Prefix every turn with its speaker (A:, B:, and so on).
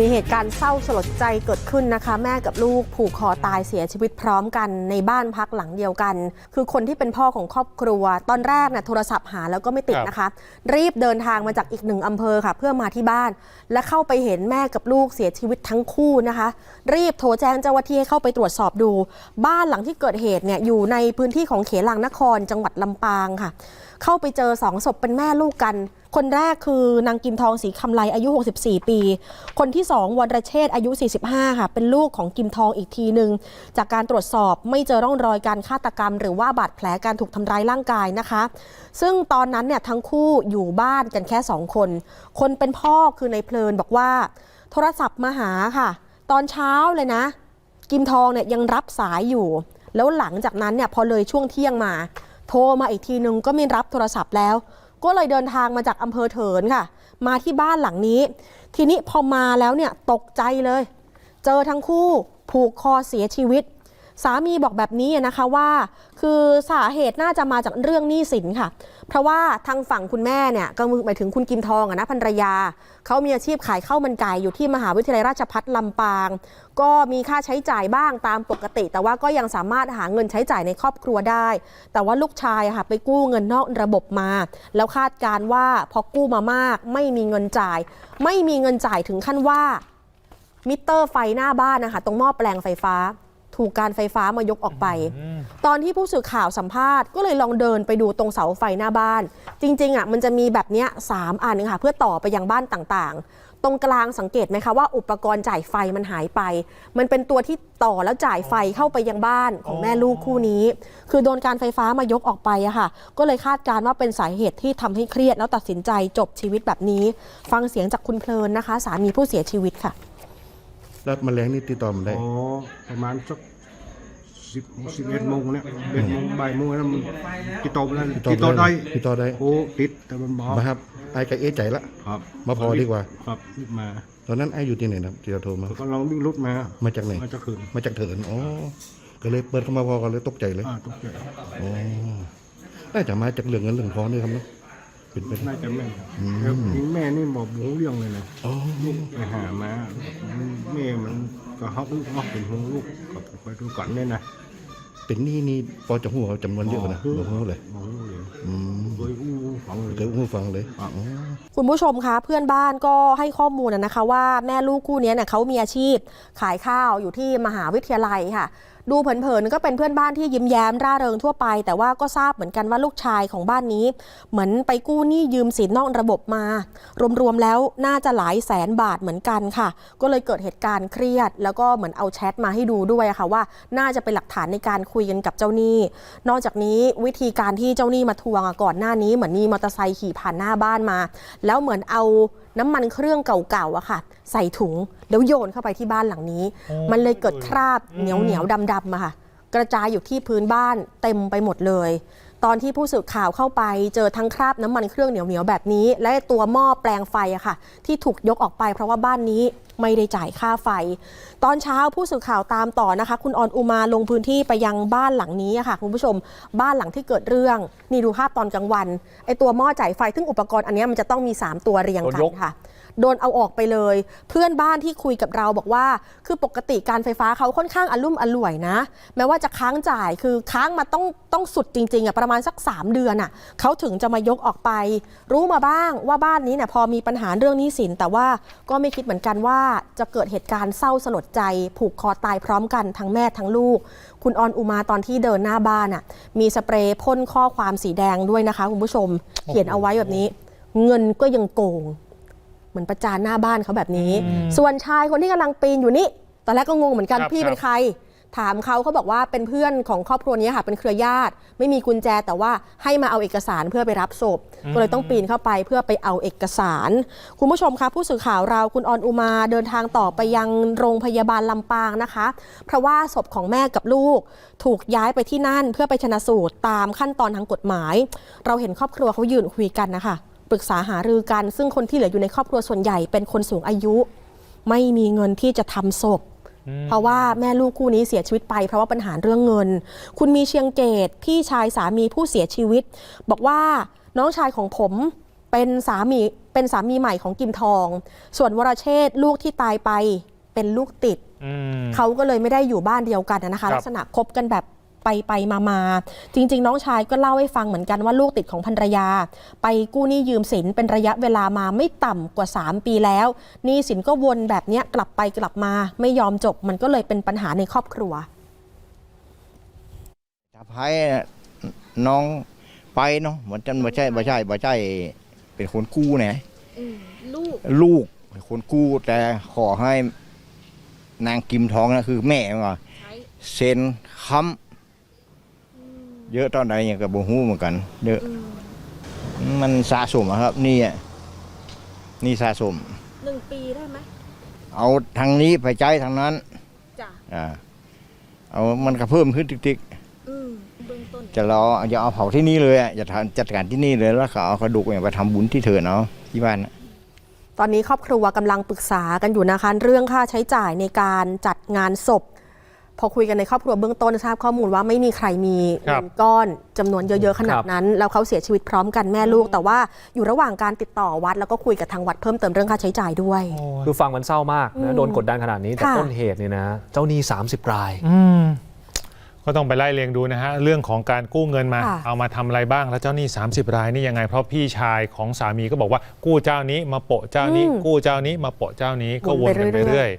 A: มีเหตุการณ์เศร้าสลดใจเกิดขึ้นนะคะ แม่กับลูกผูกคอตายเสียชีวิตพร้อมกันในบ้านพักหลังเดียวกัน คือคนที่เป็นพ่อของครอบครัว ตอนแรกเนี่ยโทรศัพท์หาแล้วก็ไม่ติดนะคะ รีบเดินทางมาจากอีกหนึ่งอำเภอค่ะ เพื่อมาที่บ้าน และเข้าไปเห็นแม่กับลูกเสียชีวิตทั้งคู่นะคะ รีบโทรแจ้งเจ้าหน้าที่ให้เข้าไปตรวจสอบดู บ้านหลังที่เกิดเหตุเนี่ยอยู่ในพื้นที่ของเขลังนครจังหวัดลำปางค่ะ เข้าไปเจอสองศพเป็นแม่ลูกกันคนแรกคือนางกิมทองสีคำไลอายุ 64 ปี คนที่สองวระเชษอายุ 45 ค่ะ เป็นลูกของกิมทองอีกทีหนึ่งจากการตรวจสอบไม่เจอร่องรอยการฆาตกรรม หรือว่าบาดแผลการถูกทำร้ายร่างกายนะคะ ซึ่งตอนนั้นเนี่ยทั้งคู่อยู่บ้านกันแค่สองคน คนเป็นพ่อคือในเพลินบอกว่า โทรศัพท์มาหาค่ะ ตอนเช้าเลยนะ กิมทองเนี่ยยังรับสายอยู่ แล้วหลังจากนั้นเนี่ยพอเลยช่วงเที่ยงมา โทรมาอีกทีนึงก็ไม่รับโทรศัพท์แล้ว ก็เลยเดินทางมาจากอำเภอเถินค่ะ มาที่บ้านหลังนี้ ทีนี้พอมาแล้วเนี่ยตกใจเลย เจอทั้งคู่ผูกคอเสียชีวิต สามีบอกแบบนี้นะคะว่า คือสาเหตุน่าจะมาจากเรื่องหนี้สินค่ะ เพราะว่าทางฝั่งคุณแม่เนี่ยก็หมายถึงคุณกิมทองอะนะภรรยาเขามีอาชีพขายข้าวมันไก่อยู่ที่มหาวิทยาลัยราชภัฏลำปาง ก็มีค่าใช้จ่ายบ้างตามปกติ แต่ว่าก็ยังสามารถหาเงินใช้จ่ายในครอบครัวได้ แต่ว่าลูกชายค่ะไปกู้เงินนอกระบบมา แล้วคาดการว่าพอกู้มามาก ไม่มีเงินจ่าย ไม่มีเงินจ่ายถึงขั้นว่ามิเตอร์ไฟหน้าบ้านนะคะตรงหม้อแปลงไฟฟ้า ถูกการไฟฟ้ามายกออกไป ตอนที่ผู้สื่อข่าวสัมภาษณ์ก็เลยลองเดินไปดูตรงเสาไฟหน้าบ้าน จริงๆอะมันจะมีแบบเนี้ยสามอันค่ะ เพื่อต่อไปยังบ้านต่างๆ ตรงกลางสังเกตไหมคะว่าอุปกรณ์จ่ายไฟมันหายไป มันเป็นตัวที่ต่อแล้วจ่ายไฟเข้าไปยังบ้านของแม่ลูกคู่นี้ คือโดนการไฟฟ้ามายกออกไปอะค่ะ ก็เลยคาดการณ์ว่าเป็นสาเหตุที่ทำให้เครียดแล้วตัดสินใจจบชีวิตแบบนี้ ฟังเสียงจากคุณเพลินนะคะ สามีผู้เสียชีวิตค่ะ
B: แล้วแมลงนี่ติดต่อมันได้
C: อ๋อประมาณสักสิบสิบเอ็ดโมงเนี่ยเอ็ดโมงบ่ายโมงแล้วมันติดต่อแล้ว
B: ติ
C: ติ
B: ด
C: ด
B: ต่
C: ต่
B: อ
C: อ
B: ได้
C: ได้
B: ติดต่อได้
C: โอ้ติดแต่มันบอก
B: มาครับไอ้ก็เอะใจละ
C: ครับ
B: มาพอดีกว่า
C: ครับรีบมา
B: ตอนนั้นไอ้อยู่ที่ไหนนะครับที่เราโทรมา
C: แล้วก็เราวิ่งรถมา
B: มาจากไหน
C: มาจากคืน
B: มาจากเถินอ๋อก็เลยเปิดเข้ามาพอกันเลยตกใจเลย
C: อ่าตกใจ
B: อ๋อน่าจะมาจากเรื่องเงินเรื่องทองนี่ครับเนาะ เป็นไปได้
C: น่าจะแม่นแล้วยิงแม่นี่บอกหมูเรื่องเลยนะ
B: อ๋อ
C: ลูกไปหามาแม่มันก็ฮอกลูกฮอกเป็นห่วงลูกก็ไปดูก่อนเนี่ยนะ
B: เป็นหนี่นี่พอจะหัวจำนวนเยอะนะบอกหัวเลย
C: บอกเลย
B: อืม
C: เคยอู้ฟังเลย
B: เคยหัวฟังเลย
C: ครับ
B: อ๋อ
A: คุณผู้ชมคะเพื่อนบ้านก็ให้ข้อมูลนะคะ ว่าแม่ลูกคู่นี้เนี่ยเขามีอาชีพขายข้าวอยู่ที่มหาวิทยาลัยค่ะ ดูเผินๆก็เป็นเพื่อนบ้านที่ยิ้มแย้มร่าเริงทั่วไป แต่ว่าก็ทราบเหมือนกันว่าลูกชายของบ้านนี้ เหมือนไปกู้หนี้ยืมสินนอกระบบมา รวมๆแล้วน่าจะหลายแสนบาทเหมือนกันค่ะ ก็เลยเกิดเหตุการณ์เครียด แล้วก็เหมือนเอาแชทมาให้ดูด้วยค่ะว่า น่าจะเป็นหลักฐานในการคุยกันกับเจ้าหนี้ นอกจากนี้วิธีการที่เจ้าหนี้มาทวงก่อนหน้านี้เหมือนมีมอเตอร์ไซค์ขี่ผ่านหน้าบ้านมาแล้วเหมือนเอาน้ำมันเครื่องเก่าๆอะค่ะ ใส่ถุงแล้วโยนเข้าไปที่บ้านหลังนี้ มันเลยเกิดคราบเหนียวเหนียวๆดำๆอะค่ะ กระจายอยู่ที่พื้นบ้านเต็มไปหมดเลย ตอนที่ผู้สื่อข่าวเข้าไป เจอทั้งคราบน้ำมันเครื่องเหนียวๆแบบนี้ และตัวหม้อแปลงไฟอะค่ะ ที่ถูกยกออกไปเพราะว่าบ้านนี้ ไม่ได้จ่ายค่าไฟ ตอนเช้าผู้สื่อข่าวตามต่อนะคะ คุณออนอุมาลงพื้นที่ไปยังบ้านหลังนี้อะค่ะคุณผู้ชม บ้านหลังที่เกิดเรื่องนี่ดูภาพตอนกลางวันไอตัวหม้อจ่ายไฟซึ่งอุปกรณ์อันเนี้ยมันจะต้องมี 3 ตัวเรียงกัน
D: โดนยก
A: ค่ะโดนเอาออกไปเลย เพื่อนบ้านที่คุยกับเราบอกว่า คือปกติการไฟฟ้าเขาค่อนข้างอลุ่มอล่วยนะ แม้ว่าจะค้างจ่ายคือค้างมาต้องต้องสุดจริงๆอะประมาณสัก 3 เดือนอะเขาถึงจะมายกออกไป รู้มาบ้างว่าบ้านนี้เนี่ยพอมีปัญหาเรื่องหนี้สินแต่ว่าก็ไม่คิดเหมือนกันว่าจะเกิดเหตุการณ์เศร้าสลดใจ ผูกคอตายพร้อมกันทั้งแม่ทั้งลูก คุณออนอุมาตอนที่เดินหน้าบ้านอะมีสเปรย์พ่นข้อความสีแดงด้วยนะคะคุณผู้ชม เขียนเอาไว้แบบนี้ เงินก็ยังโกง เหมือนประจานหน้าบ้านเขาแบบนี้ ส่วนชายคนที่กำลังปีนอยู่นี่ตอนแรกก็งงเหมือนกัน
D: ครับ
A: พี่
D: ครับ
A: เป็นใคร ถามเขาเขาบอกว่าเป็นเพื่อนของครอบครัวนี้ค่ะเป็นเครือญาติ ไม่มีกุญแจแต่ว่าให้มาเอาเอกสารเพื่อไปรับศพก็เลยต้องปีนเข้าไปเพื่อไปเอาเอกสาร คุณผู้ชมคะผู้สื่อข่าวเราคุณออนอุมาเดินทางต่อไปยังโรงพยาบาลลำปางนะคะ เพราะว่าศพของแม่กับลูก ถูกย้ายไปที่นั่นเพื่อไปชนะสูตรตามขั้นตอนทางกฎหมาย เราเห็นครอบครัวเขายืนคุยกันนะคะปรึกษาหารือกัน ซึ่งคนที่เหลืออยู่ในครอบครัวส่วนใหญ่เป็นคนสูงอายุ ไม่มีเงินที่จะทำศพ เพราะว่าแม่ลูกคู่นี้เสียชีวิตไปเพราะว่าปัญหาเรื่องเงิน คุณมีเชียงเกตพี่ชายสามีผู้เสียชีวิต บอกว่าน้องชายของผมเป็นสามีเป็นสามีใหม่ของกิมทอง ส่วนวรเชษฐ์ลูกที่ตายไปเป็นลูกติด
D: อืม
A: เขาก็เลยไม่ได้อยู่บ้านเดียวกันนะคะ
D: ครับ
A: ลักษณะคบกันแบบ ไปไปมามาจริง ๆ น้องชายก็เล่าให้ฟังเหมือนกันว่าลูกติดของภรรยา ไปกู้หนี้ยืมสินเป็นระยะเวลามาไม่ต่ำกว่า 3 ปีแล้วหนี้สินก็วนแบบเนี้ยกลับไปกลับมา ไม่ยอมจบมันก็เลยเป็นปัญหาในครอบครัว
E: ถ้าไพ่น้องไปเนาะมันจะไม่ใช่ไม่ใช่ไม่ใช่เป็นคนกู้นะ
A: ลูก
E: ลูกเป็นคนกู้แต่ขอให้นางกิมทองนะคือแม่ว่าเซ็นค้ำ เยอะตอนไหนอย่างกับบูฮู้เหมือนกัน เยอะมันสะสมอะครับ นี่อะนี่สะสม
A: หนึ่งปีได้ไหม
E: เอาทางนี้ไปใจทางนั้น
A: จ้ะ
E: อ่าเอามันก็เพิ่มขึ้นติ๊กๆ
A: อืมเบื้องต้น
E: จะรออย่าเอาเผาที่นี่เลยอะอย่าทำจัดการที่นี่เลยแล้วก็เอากระดูกเนี่ยไปทำบุญที่เถินเอาที่บ้านน่ะ
A: ตอนนี้ครอบครัวกำลังปรึกษากันอยู่นะคะ เรื่องค่าใช้จ่ายในการจัดงานศพ พอคุยกันในครอบครัวเบื้องต้นทราบข้อมูลว่าไม่มีใครมี
D: ครั
A: เงิ
D: บ
A: นก้อนจำนวนเยอะๆขนา
D: ค
A: ด
D: รับ
A: นั้น แล้วเขาเสียชีวิตพร้อมกันแม่ลูก แต่ว่าอยู่ระหว่างการติดต่อวัด แล้วก็คุยกับทางวัดเพิ่มเติมเรื่องค่าใช้จ่ายด้วย
F: คือฟังมันเศร้ามาก
A: อื
F: นะ
A: ม
F: โดนกดดันขนาดนี้แต่
A: ค่ะ
F: ต้นเหตุเนี่ยนะ เจ้าหนี้ 30 ราย
D: อืมก็ต้องไปไล่เรียงดูนะฮะ เรื่องของการกู้เงินมา
A: ค่ะ
D: เอามาทำอะไรบ้างแล้วเจ้าหนี้ 30 รายนี่ยังไง เพราะพี่ชายของสามีก็บอกว่ากู้เจ้านี้มาโปะเจ้านี้ กู้เจ้านี้มาโปะเจ้านี้ก็วนกันไปเรื่อย